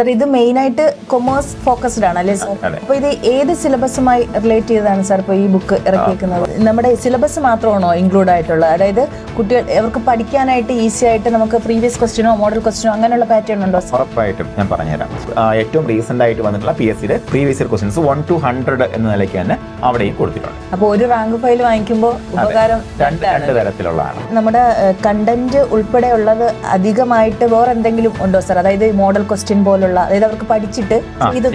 Sir ഇത് main ആയിട്ട് commerce focused ആണ് അല്ലേ സർ അതെ. അപ്പൊ ഇത് ഏത് സിലബസുമായി റിലേറ്റ് ചെയ്താണ് സാർ ഇപ്പൊ ഈ ബുക്ക് ഇറക്കിയിരിക്കുന്നത് നമ്മുടെ സിലബസ് മാത്രമാണോ ഇൻക്ലൂഡ് ആയിട്ടുള്ളത്? അതായത് കുട്ടികൾ അവർക്ക് പഠിക്കാനായിട്ട് ഈസി ആയിട്ട് നമുക്ക് പ്രീവിയസ് ക്വസ്റ്റ്യനോ മോഡൽ ക്വസ്റ്റ്യനോ അങ്ങനെയുള്ള പാറ്റേൺ ഉണ്ടോ സർ ഉറപ്പായിട്ടും ഞാൻ പറഞ്ഞുതരാം. ഏറ്റവും റീസെന്റ് ആയിട്ട് വന്നിട്ടുള്ള പി എസ് സിയുടെ previous year questions one two hundred എന്ന നിലയ്ക്ക് തന്നെ അവിടെയും കൊടുത്തിട്ടുണ്ട്. അപ്പൊ ഒരു റാങ്ക് ഫയൽ വാങ്ങിക്കുമ്പോൾ ഉപകാരം രണ്ട് രണ്ട് തരത്തിലുള്ളതാണ്. നമ്മുടെ കണ്ടന്റ് ഉൾപ്പെടെയുള്ളത് അധികമായിട്ട് വേറെ എന്തെങ്കിലും ഉണ്ടോ സർ അതായത് മോഡൽ ക്വസ്റ്റ്യൻ പോലുള്ള അതായത് അവർക്ക് പഠിച്ചിട്ട് ചെയ്ത്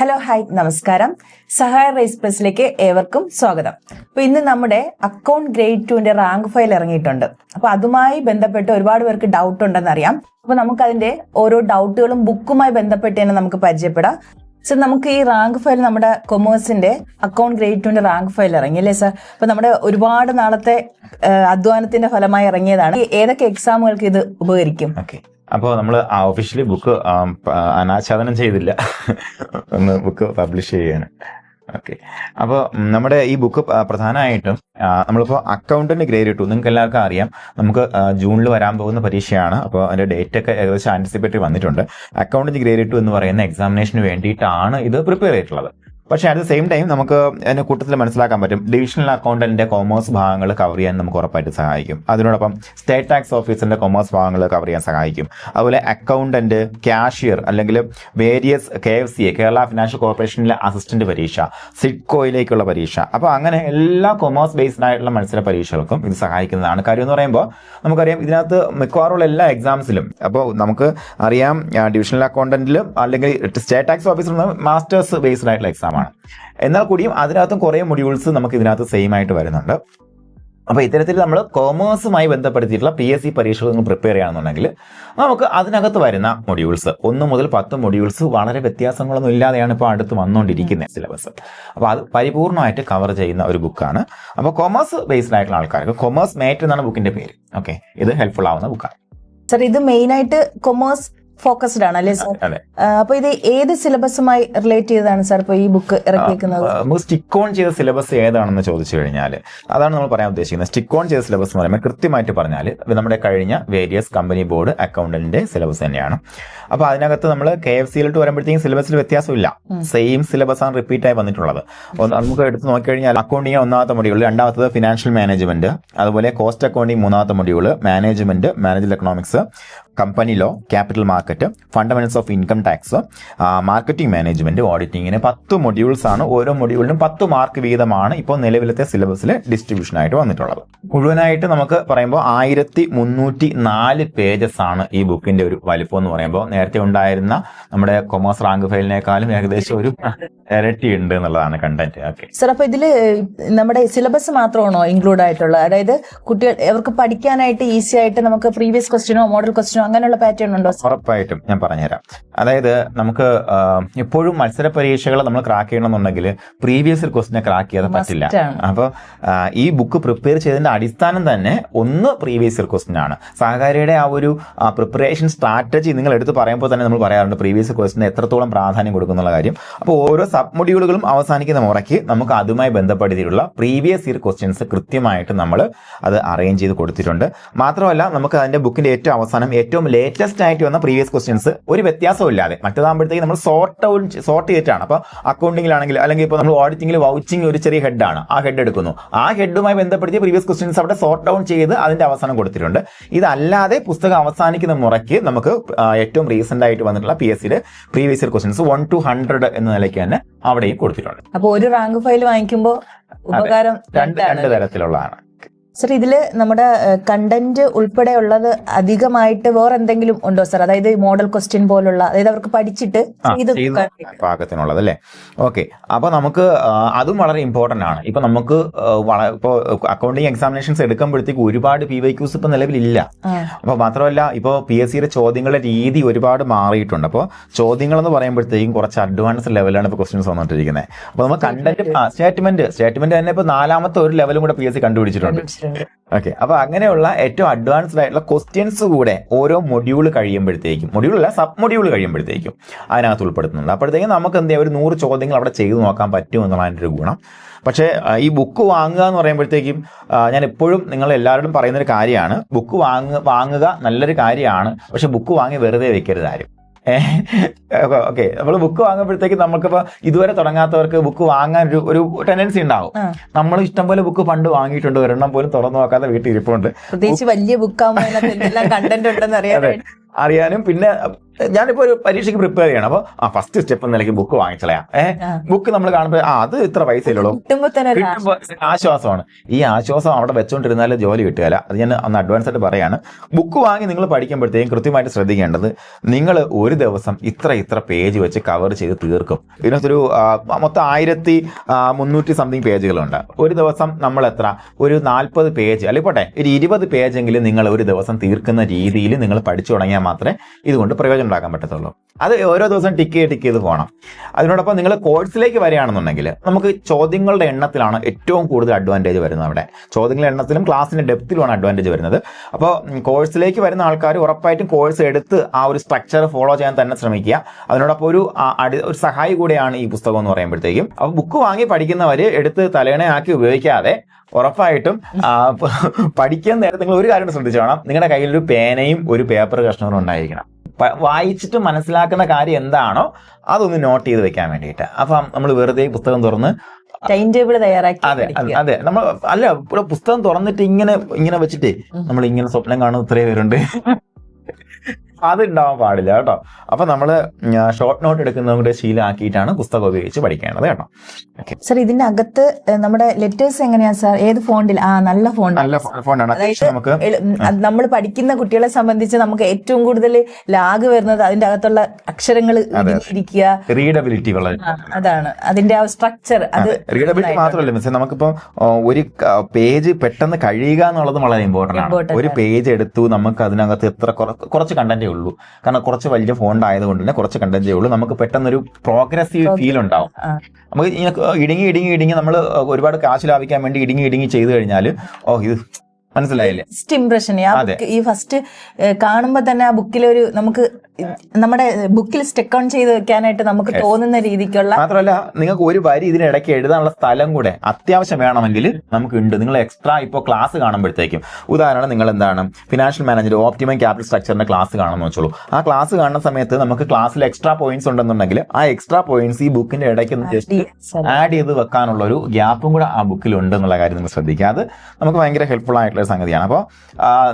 ഹലോ ഹായ് നമസ്കാരം. സഹായ റൈസ് പ്ലസിലേക്ക് ഏവർക്കും സ്വാഗതം. അപ്പൊ ഇന്ന് നമ്മുടെ അക്കൗണ്ട് ഗ്രേഡ് ടുവിന്റെ റാങ്ക് ഫയൽ ഇറങ്ങിയിട്ടുണ്ട്. അപ്പൊ അതുമായി ബന്ധപ്പെട്ട് ഒരുപാട് പേർക്ക് ഡൗട്ട് ഉണ്ടെന്ന് അറിയാം അപ്പൊ നമുക്ക് അതിന്റെ ഓരോ ഡൗട്ടുകളും ബുക്കുമായി ബന്ധപ്പെട്ട് തന്നെ നമുക്ക് പരിചയപ്പെടാം. സർ നമുക്ക് ഈ റാങ്ക് ഫയൽ നമ്മുടെ കൊമേഴ്സിന്റെ അക്കൗണ്ട് ഗ്രേഡ് ടുവിന്റെ റാങ്ക് ഫയൽ ഇറങ്ങി അല്ലേ സർ അപ്പൊ നമ്മുടെ ഒരുപാട് നാളത്തെ അധ്വാനത്തിന്റെ ഫലമായി ഇറങ്ങിയതാണ്. ഏതൊക്കെ എക്സാമുകൾക്ക് ഇത് ഉപകരിക്കും? ഓക്കെ അപ്പോൾ നമ്മൾ ഒഫീഷ്യലി ബുക്ക് അനാച്ഛാദനം ചെയ്തില്ല. ഒന്ന് ബുക്ക് പബ്ലിഷ് ചെയ്യാണ്. ഓക്കെ അപ്പോൾ നമ്മുടെ ഈ ബുക്ക് പ്രധാനമായിട്ടും നമ്മളിപ്പോൾ അക്കൗണ്ടന്റ് ഗ്രേഡ് ടു നിങ്ങൾക്ക് എല്ലാവർക്കും അറിയാം. നമുക്ക് ജൂണിൽ വരാൻ പോകുന്ന പരീക്ഷയാണ്. അപ്പോൾ അതിന്റെ ഡേറ്റ് ഒക്കെ ഏകദേശം ആന്റിസിപ്പേറ്ററി വന്നിട്ടുണ്ട്. അക്കൗണ്ടന്റ് ഗ്രേഡ് ടു എന്ന് പറയുന്ന എക്സാമിനേഷന് വേണ്ടിയിട്ടാണ് ഇത് പ്രിപ്പയർ ചെയ്തിട്ടുള്ളത്. പക്ഷേ അറ്റ് ദ സെയിം ടൈം നമുക്ക് അതിന്റെ കൂട്ടത്തിൽ മനസ്സിലാക്കാൻ പറ്റും. ഡിവിഷണൽ അക്കൗണ്ടന്റിന്റെ കോമേഴ്സ് ഭാഗങ്ങൾ കവർ ചെയ്യാൻ നമുക്ക് ഉറപ്പായിട്ട് സഹായിക്കും. അതിനോടൊപ്പം സ്റ്റേറ്റ് ടാക്സ് ഓഫീസറിന്റെ കോമേഴ്സ് ഭാഗങ്ങൾ കവർ ചെയ്യാൻ സഹായിക്കും. അതുപോലെ അക്കൗണ്ടന്റ് ക്യാഷ്യർ അല്ലെങ്കിൽ various K F C A Kerala financial കോർപ്പറേഷനിലെ അസിസ്റ്റന്റ് പരീക്ഷ സിഡ്കോയിലേക്കുള്ള പരീക്ഷ. അപ്പോൾ അങ്ങനെ എല്ലാ കൊമേഴ്സ് ബേസ്ഡ് ആയിട്ടുള്ള മത്സര പരീക്ഷകൾക്കും ഇത് സഹായിക്കുന്നതാണ്. കാര്യം എന്ന് പറയുമ്പോൾ നമുക്കറിയാം ഇതിനകത്ത് മിക്കവാറുള്ള എല്ലാ എക്സാംസിലും അപ്പോൾ നമുക്ക് അറിയാം ഡിവിഷണൽ അക്കൗണ്ടന്റിലും അല്ലെങ്കിൽ സ്റ്റേറ്റ് ടാക്സ് ഓഫീസറിലും മാസ്റ്റേഴ്സ് ബേസ്ഡ് ആയിട്ടുള്ള എക്സാമാണ് എന്നാൽ കൂടിയും അതിനകത്തും കുറേ മൊഡ്യൂൾസ് നമുക്ക് ഇതിനകത്ത് സെയിം ആയിട്ട് വരുന്നുണ്ട്. അപ്പോൾ ഇത്തരത്തിൽ നമ്മൾ കോമേഴ്സുമായി ബന്ധപ്പെടുത്തിയിട്ടുള്ള പി എസ് സി പരീക്ഷകൾ നിങ്ങൾ പ്രിപ്പയർ ചെയ്യുകയാണെന്നുണ്ടെങ്കിൽ നമുക്ക് അതിനകത്ത് വരുന്ന മൊഡ്യൂൾസ് ഒന്ന് മുതൽ പത്ത് മൊഡ്യൂൾസ് വളരെ വ്യത്യാസങ്ങളൊന്നും ഇല്ലാതെയാണ് ഇപ്പോൾ അടുത്ത് വന്നുകൊണ്ടിരിക്കുന്ന സിലബസ് അപ്പോൾ അത് പരിപൂർണമായിട്ട് കവർ ചെയ്യുന്ന ഒരു ബുക്കാണ് അപ്പോൾ കോമേഴ്സ് ബേസ്ഡ് ആയിട്ടുള്ള ആൾക്കാർക്ക് കൊമേഴ്സ് മേറ്റ് എന്നാണ് ബുക്കിന്റെ പേര്. ഓക്കെ ഇത് ഹെൽപ്ഫുൾ ആവുന്ന ബുക്കാണ് സർ ഇത് മെയിനായിട്ട് കൊമേഴ്സ് ഫോക്കസ്ഡ് ആണ് അല്ലേ സർ അപ്പൊ ഇത് ഏത് സിലബസുമായി റിലേറ്റ് ചെയ്താണ് സാർ ഇപ്പൊ ഈ ബുക്ക് ഇറക്കിയിരിക്കുന്നത് നമുക്ക് സ്റ്റിക്ക് ഓൺ ചെയ്ത സിലബസ് ഏതാണെന്ന് ചോദിച്ചു കഴിഞ്ഞാൽ അതാണ് നമ്മൾ പറയാൻ ഉദ്ദേശിക്കുന്നത്. സ്റ്റിക്ക് ഓൺ ചെയ്ത സിലബസ് എന്ന് പറയുമ്പോൾ കൃത്യമായിട്ട് പറഞ്ഞാൽ നമ്മുടെ കഴിഞ്ഞ വേരിയസ് കമ്പനി ബോർഡ് അക്കൗണ്ടന്റിന്റെ സിലബസ് തന്നെയാണ്. അപ്പൊ അതിനകത്ത് നമ്മൾ കെ എഫ് സിയിലോട്ട് വരുമ്പോഴത്തേക്കും സിലബസിൽ വ്യത്യാസമില്ല. സെയിം സിലബസ് ആണ് റിപ്പീറ്റ് ആയി വന്നിട്ടുള്ളത്. നമുക്ക് എടുത്ത് നോക്കി കഴിഞ്ഞാൽ അക്കൗണ്ടിങ് ഒന്നാമത്തെ മൊഡ്യൂൾ രണ്ടാമത്തത് ഫിനാൻഷ്യൽ മാനേജ്മെന്റ് അതുപോലെ കോസ്റ്റ് അക്കൗണ്ടിങ് മൂന്നാമത്തെ module management managerial economics company law capital market fundamentals of income tax marketing management ഓഡിറ്റിംഗിന് പത്ത് മൊഡ്യൂൾസ് ആണ്. ഓരോ മൊഡ്യൂളിനും പത്ത് മാർക്ക് വീതമാണ് ഇപ്പോൾ നിലവിലത്തെ സിലബസിലെ ഡിസ്ട്രിബ്യൂഷൻ ആയിട്ട് വന്നിട്ടുള്ളത്. മുഴുവനായിട്ട് നമുക്ക് പറയുമ്പോൾ ആയിരത്തി മുന്നൂറ്റി നാല് പേജസ് ആണ് ഈ ബുക്കിന്റെ ഒരു വലിപ്പം എന്ന് പറയുമ്പോൾ. നേരത്തെ ഉണ്ടായിരുന്ന നമ്മുടെ കൊമേഴ്സ് റാങ്ക് ഫയലിനേക്കാളും ഏകദേശം ഒരു ഇരട്ടി ഉണ്ട് എന്നുള്ളതാണ് കണ്ടന്റ് ഓക്കെ സർ അപ്പൊ ഇതിൽ നമ്മുടെ സിലബസ് മാത്രമാണോ ഇൻക്ലൂഡ് ആയിട്ടുള്ളത് അതായത് കുട്ടികൾ അവർക്ക് പഠിക്കാനായിട്ട് ഈസി ആയിട്ട് നമുക്ക് പ്രീവിയസ് ക്വസ്റ്റ്യനോ മോഡൽ ക്വസ്റ്റ്യനോ അങ്ങനെയുള്ള പാറ്റേൺ ഉണ്ടോ സർ ഉറപ്പായിട്ടും ഞാൻ പറഞ്ഞുതരാം. അതായത് നമുക്ക് എപ്പോഴും മത്സര പരീക്ഷകൾ നമ്മൾ ക്രാക്ക് ചെയ്യണമെന്നുണ്ടെങ്കിൽ പ്രീവിയസ് ക്വസ്റ്റിനെ ക്രാക്ക് ചെയ്യാതെ പറ്റില്ല. അപ്പോൾ ഈ ബുക്ക് പ്രിപ്പയർ ചെയ്തതിന്റെ അടിസ്ഥാനം തന്നെ ഒന്ന് പ്രീവിയസ് ക്വസ്റ്റ്യൻ ആണ്. സഹകാരിയുടെ ആ ഒരു പ്രിപ്പറേഷൻ സ്ട്രാറ്റജി നിങ്ങൾ എടുത്ത് പറയുമ്പോൾ തന്നെ നമ്മൾ പറയാറുണ്ട് പ്രീവിയസ് ക്വസ്റ്റിന് എത്രത്തോളം പ്രാധാന്യം കൊടുക്കുന്നുള്ള കാര്യം. അപ്പോൾ ഓരോ സബ് മൊഡ്യൂളുകളും അവസാനിക്കുന്ന മുറയ്ക്ക് നമുക്ക് അതുമായി ബന്ധപ്പെടുത്തിയിട്ടുള്ള പ്രീവിയസ് ഇയർ ക്വസ്റ്റ്യൻസ് കൃത്യമായിട്ട് നമ്മൾ അത് അറേഞ്ച് ചെയ്ത് കൊടുത്തിട്ടുണ്ട്. മാത്രമല്ല നമുക്ക് അതിന്റെ ബുക്കിന്റെ ഏറ്റവും അവസാനം ഏറ്റവും ലേറ്റസ്റ്റ് ആയിട്ട് വന്ന പ്രീവിയസ് ക്വസ്റ്റ്യൻസ് ഒരു വ്യത്യാസവും ഇല്ലാതെ മറ്റേതാകുമ്പോഴത്തേക്ക് നമ്മൾ സോർട്ട് ഔട്ട് സോർട്ട് ചെയ്തിട്ടാണ്. അപ്പോൾ അക്കൗണ്ടിങ്ങിലാണെങ്കിൽ അല്ലെങ്കിൽ ഇപ്പോൾ നമ്മൾ ഓഡിറ്റിംഗിൽ വൗച്ചിങ് ഒരു ചെറിയ ഹെഡാണ് ആ ഹെഡ് എടുക്കുന്നു. ആ ഹെഡുമായി ബന്ധപ്പെടുത്തിയ പ്രീവിയസ് ക്വസ്റ്റ്യൻസ് അവിടെ സോർട്ട് ഔട്ട് ചെയ്ത് അതിന്റെ അവസാനം കൊടുത്തിട്ടുണ്ട്. ഇതല്ലാതെ പുസ്തകം അവസാനിക്കുന്ന മുറയ്ക്ക് നമുക്ക് ഏറ്റവും റീസെന്റ് ആയിട്ട് വന്നിട്ടുള്ള പി എസ് സിയുടെ previous year questions one two hundred എന്ന നിലയ്ക്ക് തന്നെ അവിടെയും കൊടുത്തിട്ടുണ്ട്. അപ്പോൾ ഒരു റാങ്ക് ഫയൽ വാങ്ങിക്കുമ്പോൾ ഉപകാരം രണ്ട് രണ്ട് തരത്തിലുള്ളതാണ്. സർ ഇതിൽ നമ്മുടെ കണ്ടന്റ് ഉൾപ്പെടെയുള്ളത് അധികമായിട്ട് വേറെ എന്തെങ്കിലും ഉണ്ടോ സർ? അതായത് മോഡൽ ക്വസ്റ്റ്യൻ പോലുള്ള അതായത് അവർക്ക് പഠിച്ചിട്ട് ഇത്. പാകത്തിനുള്ളത് അല്ലേ? ഓക്കെ അപ്പൊ നമുക്ക് അതും വളരെ ഇമ്പോർട്ടന്റ് ആണ്. ഇപ്പൊ നമുക്ക് ഇപ്പോൾ അക്കൗണ്ടിങ് എക്സാമിനേഷൻസ് എടുക്കുമ്പോഴത്തേക്ക് ഒരുപാട് പി വൈ ക്യൂസ് ഇപ്പൊ നിലവിലില്ല. അപ്പൊ മാത്രമല്ല ഇപ്പോൾ പി എസ് സിയുടെ ചോദ്യങ്ങളുടെ രീതി ഒരുപാട് മാറിയിട്ടുണ്ട്. അപ്പോൾ ചോദ്യങ്ങൾ എന്ന് പറയുമ്പോഴത്തേക്കും കുറച്ച് അഡ്വാൻസ് ലെവലാണ് ഇപ്പോൾ ക്വസ്റ്റ്യൻസ് വന്നുകൊണ്ടിരിക്കുന്നത് അപ്പോൾ നമ്മൾ കണ്ടന്റ് സ്റ്റേറ്റ്മെന്റ് സ്റ്റേറ്റ്മെന്റ് തന്നെ ഇപ്പോൾ നാലാമത്തെ ഒരു ലെവലും കൂടെ പി എസ് സി കണ്ടുപിടിച്ചിട്ടുണ്ട്. ഓക്കെ അപ്പൊ അങ്ങനെയുള്ള ഏറ്റവും അഡ്വാൻസ്ഡ് ആയിട്ടുള്ള ക്വസ്റ്റ്യൻസ് കൂടെ ഓരോ മൊഡ്യൂൾ കഴിയുമ്പോഴത്തേക്കും മൊഡ്യൂൾ അല്ല സബ് മൊഡ്യൂൾ കഴിയുമ്പോഴത്തേക്കും അതിനകത്ത് ഉൾപ്പെടുത്തുന്നുണ്ട്. അപ്പോഴത്തേക്കും നമുക്ക് എന്ത് ഒരു നൂറ് ചോദ്യങ്ങൾ അവിടെ ചെയ്തു നോക്കാൻ പറ്റും എന്നുള്ളതിന്റെ ഒരു ഗുണം. പക്ഷേ ഈ ബുക്ക് വാങ്ങുക എന്ന് പറയുമ്പോഴത്തേക്കും ഞാൻ എപ്പോഴും നിങ്ങൾ എല്ലാവരോടും പറയുന്ന ഒരു കാര്യമാണ്. ബുക്ക് വാങ്ങുക വാങ്ങുക നല്ലൊരു കാര്യമാണ്. പക്ഷെ ബുക്ക് വാങ്ങി വെറുതെ വെക്കരുത് ആരും. ഓക്കെ. നമ്മൾ ബുക്ക് വാങ്ങുമ്പോഴത്തേക്ക് നമുക്കിപ്പോൾ ഇതുവരെ തുടങ്ങാത്തവർക്ക് ബുക്ക് വാങ്ങാൻ ഒരു ഒരു ടെൻഡൻസി ഉണ്ടാവും. നമ്മൾ ഇഷ്ടംപോലെ ബുക്ക് പണ്ട് വാങ്ങിയിട്ടുണ്ട്. ഒരെണ്ണം പോലും തുറന്നു നോക്കാതെ വീട്ടിൽ ഇരിപ്പുണ്ട് പ്രത്യേകിച്ച് വലിയ ബുക്കാകുമ്പോൾ ആവുമ്പോൾ അറിയാനും പിന്നെ ഞാനിപ്പോ ഒരു പരീക്ഷയ്ക്ക് പ്രിപ്പയർ ചെയ്യണം. അപ്പോൾ ആ ഫസ്റ്റ് സ്റ്റെപ്പ് എന്ന നിലയ്ക്ക് ബുക്ക് വാങ്ങിച്ചളയാ. ഏഹ് ബുക്ക് നമ്മൾ കാണുമ്പോൾ ആ അത് ഇത്ര പൈസയിലുള്ളൂ ഇല്ലുള്ളൂ കിട്ടുമ്പോൾ ആശ്വാസമാണ്. ഈ ആശ്വാസം അവിടെ വെച്ചോണ്ടിരുന്നാൽ ജോലി കിട്ടുകയില്ല അത് ഞാൻ ഒന്ന് അഡ്വാൻസ് ആയിട്ട് പറയാണ്. ബുക്ക് വാങ്ങി നിങ്ങൾ പഠിക്കുമ്പോഴത്തേക്കും കൃത്യമായിട്ട് ശ്രദ്ധിക്കേണ്ടത് നിങ്ങൾ ഒരു ദിവസം ഇത്ര ഇത്ര പേജ് വെച്ച് കവർ ചെയ്ത് തീർക്കും. ഇതിനകത്തൊരു മൊത്തം ആയിരത്തി മുന്നൂറ്റി സംതിങ് പേജുകളുണ്ട് ഒരു ദിവസം നമ്മൾ എത്ര? ഒരു നാൽപ്പത് പേജ് അല്ലെങ്കിൽ പോട്ടെ ഒരു ഇരുപത് പേജെങ്കിലും നിങ്ങൾ ഒരു ദിവസം തീർക്കുന്ന രീതിയിൽ നിങ്ങൾ പഠിച്ചു തുടങ്ങിയാൽ മാത്രമേ ഇതുകൊണ്ട് പ്രയോജനം ഉണ്ടാക്കാൻ പറ്റത്തുള്ളൂ. അത് ഓരോ ദിവസം ടിക്ക് ചെയ്ത് ടിക്ക് ചെയ്ത് പോകണം. അതിനോടൊപ്പം നിങ്ങൾ കോഴ്സിലേക്ക് വരികയാണെന്നുണ്ടെങ്കിൽ നമുക്ക് ചോദ്യങ്ങളുടെ എണ്ണത്തിലാണ് ഏറ്റവും കൂടുതൽ അഡ്വാന്റേജ് വരുന്നത് അവിടെ. ചോദ്യങ്ങളുടെ എണ്ണത്തിലും ക്ലാസ്സിന്റെ ഡെപ്തിലുമാണ് അഡ്വാന്റേജ് വരുന്നത്. അപ്പോൾ കോഴ്സിലേക്ക് വരുന്ന ആൾക്കാർ ഉറപ്പായിട്ടും കോഴ്സ് എടുത്ത് ആ ഒരു സ്ട്രക്ചർ ഫോളോ ചെയ്യാൻ തന്നെ ശ്രമിക്കുക. അതിനോടൊപ്പം ഒരു ഒരു സഹായി കൂടെയാണ് ഈ പുസ്തകം എന്ന് പറയുമ്പോഴത്തേക്കും. അപ്പോൾ ബുക്ക് വാങ്ങി പഠിക്കുന്നവർ എടുത്ത് തലേണയാക്കി ഉപയോഗിക്കാതെ ഉറപ്പായിട്ടും പഠിക്കാൻ നേരത്തെ നിങ്ങൾ ഒരു കാര്യം ശ്രദ്ധിച്ചു വേണം. നിങ്ങളുടെ കയ്യിൽ ഒരു പേനയും ഒരു പേപ്പർ കഷ്ണവും ഉണ്ടായിരിക്കണം. വായിച്ചിട്ട് മനസ്സിലാക്കുന്ന കാര്യം എന്താണോ അതൊന്ന് നോട്ട് ചെയ്ത് വെക്കാൻ വേണ്ടിയിട്ട്. അപ്പം നമ്മൾ വെറുതെ പുസ്തകം തുറന്ന് ടൈം ടേബിൾ തയ്യാറാക്കി അതെ അതെ, നമ്മൾ അല്ല പുസ്തകം തുറന്നിട്ട് ഇങ്ങനെ ഇങ്ങനെ വെച്ചിട്ട് നമ്മൾ ഇങ്ങനെ സ്വപ്നം കാണുന്ന ഇത്രയും പേരുണ്ട്. അത് ഉണ്ടാവാൻ പാടില്ല കേട്ടോ. അപ്പൊ നമ്മൾ ഷോർട്ട് നോട്ട് എടുക്കുന്നവരുടെ ശീലമാക്കിയിട്ടാണ് പുസ്തകം ഉപയോഗിച്ച് പഠിക്കേണ്ടത് കേട്ടോ. സർ ഇതിന്റെ അകത്ത് നമ്മുടെ ലെറ്റേഴ്സ് എങ്ങനെയാ സാർ ഏത് ഫോണ്ടിൽ ആ നല്ല ഫോൺ നല്ല ഫോണാണ് നമുക്ക് നമ്മൾ പഠിക്കുന്ന കുട്ടികളെ സംബന്ധിച്ച് നമുക്ക് ഏറ്റവും കൂടുതൽ ലാഗ് വരുന്നത് അതിന്റെ അകത്തുള്ള അക്ഷരങ്ങൾ ഇരിക്കുക. റീഡബിലിറ്റി വളരെ അതാണ്. അതിന്റെ ആ സ്ട്രക്ചർ അത്. റീഡബിലിറ്റി മാത്രമല്ല മിസ് നമുക്കിപ്പം ഒരു പേജ് പെട്ടെന്ന് കഴിയുക എന്നുള്ളത് വളരെ ഇമ്പോർട്ടന്റ് ആണ്. ഒരു പേജ് എടുത്തു നമുക്ക് അതിനകത്ത് എത്ര കുറച്ച് കണ്ടന്റേ ഉള്ളൂ. കാരണം കുറച്ച് വലിയ ഫോണ്ട് ആയതുകൊണ്ട് തന്നെ കുറച്ച് കണ്ടന്റേ ഉള്ളൂ. നമുക്ക് പെട്ടെന്നൊരു പ്രോഗ്രസീവ് ഫീൽ ഉണ്ടാവും. നമുക്ക് ഇടുങ്ങി ഇടുങ്ങി ഇടുങ്ങി നമ്മൾ ഒരുപാട് കാശ് ലാഭിക്കാൻ വേണ്ടി ഇടുങ്ങി ഇടുങ്ങി ചെയ്തു കഴിഞ്ഞാൽ ഓ ഇത് മനസ്സിലായില്ലേ? ഫസ്റ്റ് ഇംപ്രഷൻ ആ. ഈ ഫസ്റ്റ് കാണുമ്പോൾ തന്നെ ആ ബുക്കിലൊരു നമുക്ക് നമ്മുടെ ബുക്കിൽ സ്റ്റെക്ക് ഓൺ ചെയ്ത് വെക്കാനായിട്ട് നമുക്ക് തോന്നുന്ന രീതിക്കുള്ള മാത്രമല്ല നിങ്ങൾക്ക് ഒരു വരി ഇതിനിടയ്ക്ക് എഴുതാനുള്ള സ്ഥലം കൂടെ അത്യാവശ്യം വേണമെങ്കിൽ നമുക്ക് ഉണ്ട് നിങ്ങൾ എക്സ്ട്രാ ഇപ്പോൾ ക്ലാസ് കാണുമ്പോഴത്തേക്കും. ഉദാഹരണം നിങ്ങൾ എന്താണ്? ഫിനാൻഷ്യൽ മാനേജർ ഓപ്റ്റിമം ക്യാപിറ്റൽ സ്ട്രക്ചറിന്റെ ക്ലാസ് കാണുമെന്ന് വെച്ചോളൂ. ആ ക്ലാസ് കാണുന്ന സമയത്ത് നമുക്ക് ക്ലാസ്സിൽ എക്സ്ട്രാ പോയിന്റ്സ് ഉണ്ടെന്നുണ്ടെങ്കിൽ ആ എക്സ്ട്രാ പോയിന്റ്സ് ഈ ബുക്കിന്റെ ഇടയ്ക്ക് ജസ്റ്റ് ആഡ് ചെയ്ത് വെക്കാനുള്ള ഒരു ഗ്യാപ്പും കൂടെ ആ ബുക്കിൽ ഉണ്ട് എന്നുള്ള കാര്യം നിങ്ങൾ ശ്രദ്ധിക്കുക. അത് നമുക്ക് ഭയങ്കര ഹെൽപ്ഫുൾ ആയിട്ടുള്ള സംഗതിയാണ്. അപ്പോൾ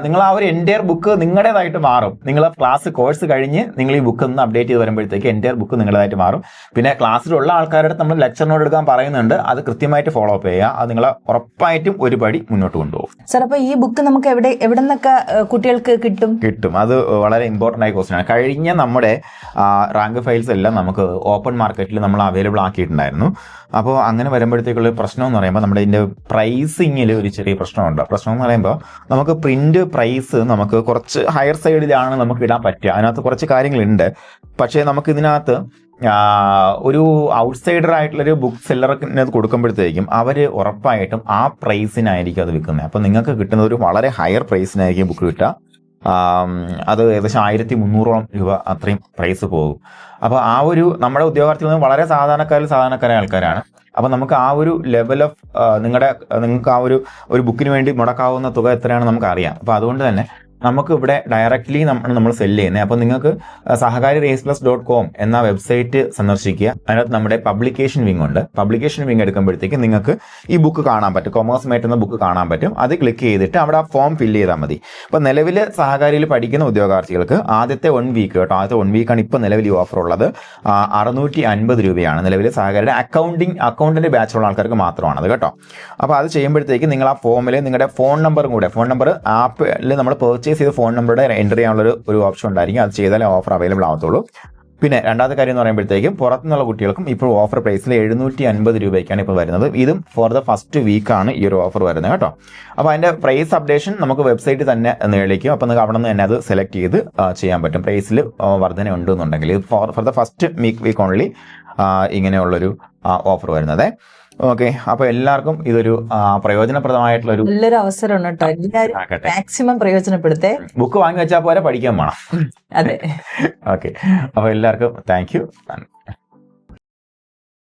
നിങ്ങൾ ആ ഒരു എന്റയർ ബുക്ക് നിങ്ങളുടേതായിട്ട് മാറും. നിങ്ങൾ ക്ലാസ് കോഴ്സ് കഴിഞ്ഞ് നിങ്ങൾ ഈ ബുക്ക് ഒന്ന് അപ്ഡേറ്റ് ചെയ്ത് വരുമ്പോഴത്തേക്ക് എന്റയർ ബുക്ക് നിങ്ങളുടേതായിട്ട് മാറും. പിന്നെ ക്ലാസ്സിലുള്ള ആൾക്കാരുടെ നമ്മൾ ലെക്ചർ നോട്ട് എടുക്കാൻ പറയുന്നുണ്ട്. അത് കൃത്യമായിട്ട് ഫോളോ അപ്പ് ചെയ്യുക. അത് നിങ്ങളെ ഉറപ്പായിട്ടും ഒരു പടി മുന്നോട്ട് കൊണ്ടുപോകും. സാർ അപ്പോൾ ഈ ബുക്ക് നമുക്ക് എവിടെ എവിടെ നിന്നൊക്കെ കുട്ടികൾക്ക് കിട്ടും? കിട്ടും. അത് വളരെ ഇമ്പോർട്ടന്റ് ആയ ക്വസ്റ്റ്യൻ ആണ്. കഴിഞ്ഞ നമ്മുടെ റാങ്ക് ഫയൽസ് എല്ലാം നമുക്ക് ഓപ്പൺ മാർക്കറ്റിൽ നമ്മൾ അവൈലബിൾ ആക്കിയിട്ടുണ്ടായിരുന്നു. അപ്പോൾ അങ്ങനെ വരുമ്പോഴത്തേക്കുള്ള പ്രശ്നം എന്ന് പറയുമ്പോൾ നമ്മുടെ ഇതിന്റെ പ്രൈസിങ്ങിൽ ഒരു ചെറിയ പ്രശ്നമുണ്ട്. പ്രശ്നം എന്ന് പറയുമ്പോൾ നമുക്ക് പ്രിന്റ് പ്രൈസ് നമുക്ക് കുറച്ച് ഹയർ സൈഡിലാണ് നമുക്ക് ഇടാൻ പറ്റുക. അതിനകത്ത് കുറച്ച് കാര്യങ്ങളുണ്ട്. പക്ഷേ നമുക്ക് ഇതിനകത്ത് ഒരു ഔട്ട്സൈഡർ ആയിട്ടുള്ളൊരു ബുക്ക് സെല്ലറിന് അത് കൊടുക്കുമ്പോഴത്തേക്കും അവർ ഉറപ്പായിട്ടും ആ പ്രൈസിനായിരിക്കും അത് വിൽക്കുന്നത്. അപ്പോൾ നിങ്ങൾക്ക് കിട്ടുന്ന ഒരു വളരെ ഹയർ പ്രൈസിനായിരിക്കും ബുക്ക് കിട്ടുക. അത് ഏകദേശം ആയിരത്തി മുന്നൂറോളം രൂപ അത്രയും പ്രൈസ് പോകും. അപ്പോൾ ആ ഒരു നമ്മുടെ ഉദ്യോഗാർത്ഥികൾ വളരെ സാധാരണക്കാരിൽ സാധാരണക്കാരായ ആൾക്കാരാണ്. അപ്പോൾ നമുക്ക് ആ ഒരു ലെവൽ ഓഫ് നിങ്ങളുടെ നിങ്ങൾക്ക് ആ ഒരു ഒരു ബുക്കിന് വേണ്ടി മുടക്കാവുന്ന തുക എത്രയാണെന്ന് നമുക്ക് അറിയാം അപ്പോൾ അതുകൊണ്ട് തന്നെ നമുക്ക് ഇവിടെ ഡയറക്റ്റ്ലി നമ്മൾ നമ്മൾ സെൽ ചെയ്യുന്നത് അപ്പോൾ നിങ്ങൾക്ക് Sahakari race plus dot com എന്ന വെബ്സൈറ്റ് സന്ദർശിക്കുക. അതിനകത്ത് നമ്മുടെ പബ്ലിക്കേഷൻ വിങ് ഉണ്ട്. പബ്ലിക്കേഷൻ വിങ് എടുക്കുമ്പോഴത്തേക്ക് നിങ്ങൾക്ക് ഈ ബുക്ക് കാണാൻ പറ്റും. കൊമേഴ്സ് മേറ്റ് എന്ന ബുക്ക് കാണാൻ പറ്റും. അത് ക്ലിക്ക് ചെയ്തിട്ട് അവിടെ ആ ഫോം ഫില്ല് ചെയ്താൽ മതി. അപ്പോൾ നിലവിൽ സഹകാരിയിൽ പഠിക്കുന്ന ഉദ്യോഗാർത്ഥികൾക്ക് ആദ്യത്തെ വൺ വീക്ക് കേട്ടോ ആദ്യത്തെ വൺ വീക്കാണ് ഇപ്പോൾ നിലവിൽ ഈ ഓഫർ ഉള്ളത്. അറുന്നൂറ്റി അൻപത് രൂപയാണ്. നിലവിൽ സഹകാരിയുടെ അക്കൗണ്ടിങ് അക്കൗണ്ടിന്റെ ബാച്ചുള്ള ആൾക്കാർക്ക് മാത്രമാണ് അത് കേട്ടോ. അപ്പോൾ അത് ചെയ്യുമ്പോഴത്തേക്ക് നിങ്ങൾ ആ ഫോമിൽ നിങ്ങളുടെ ഫോൺ നമ്പറും കൂടെ ഫോൺ നമ്പർ ആപ്പിൽ നമ്മൾ പർച്ചേസ് ചെയ്ത ഫോൺ നമ്പറുടെ എന്റർ ചെയ്യാനുള്ള ഒരു ഓപ്ഷൻ ഉണ്ടായിരിക്കും. അത് ചെയ്താലേ ഓഫർ അവൈലബിൾ ആവത്തുള്ളൂ. പിന്നെ രണ്ടാമത്തെ കാര്യം എന്ന് പറയുമ്പോഴത്തേക്കും പുറത്തുനിന്നുള്ള കുട്ടികൾക്കും ഇപ്പോൾ ഓഫർ പ്രൈസിൽ എഴുന്നൂറ്റി അൻപത് രൂപയ്ക്കാണ് ഇപ്പോൾ വരുന്നത്. ഇതും ഫോർ ദ ഫസ്റ്റ് വീക്കാണ് ഈ ഒരു ഓഫർ വരുന്നത് കേട്ടോ. അപ്പോൾ അതിന്റെ പ്രൈസ് അപ്ഡേഷൻ നമുക്ക് വെബ്സൈറ്റിൽ തന്നെ നേടിക്കും അപ്പോൾ നിങ്ങൾക്ക് അവിടെ നിന്ന് തന്നെ അത് സെലക്ട് ചെയ്ത് ചെയ്യാൻ പറ്റും. പ്രൈസിൽ വർധന ഉണ്ടെന്നുണ്ടെങ്കിൽ ഇത് for for the first week week only ഇങ്ങനെയുള്ളൊരു ഓഫർ വരുന്നത്. ഓക്കെ അപ്പൊ എല്ലാവർക്കും ഇതൊരു പ്രയോജനപ്രദമായിട്ടുള്ള ഒരു നല്ലൊരു അവസരമാണ് കേട്ടോ. എല്ലാവരും മാക്സിമം പ്രയോജനപ്പെടുത്തേ. ബുക്ക് വാങ്ങി വെച്ചാൽ പോലെ പഠിക്കാൻ വേണം അതെ. ഓക്കെ അപ്പൊ എല്ലാവർക്കും താങ്ക് യു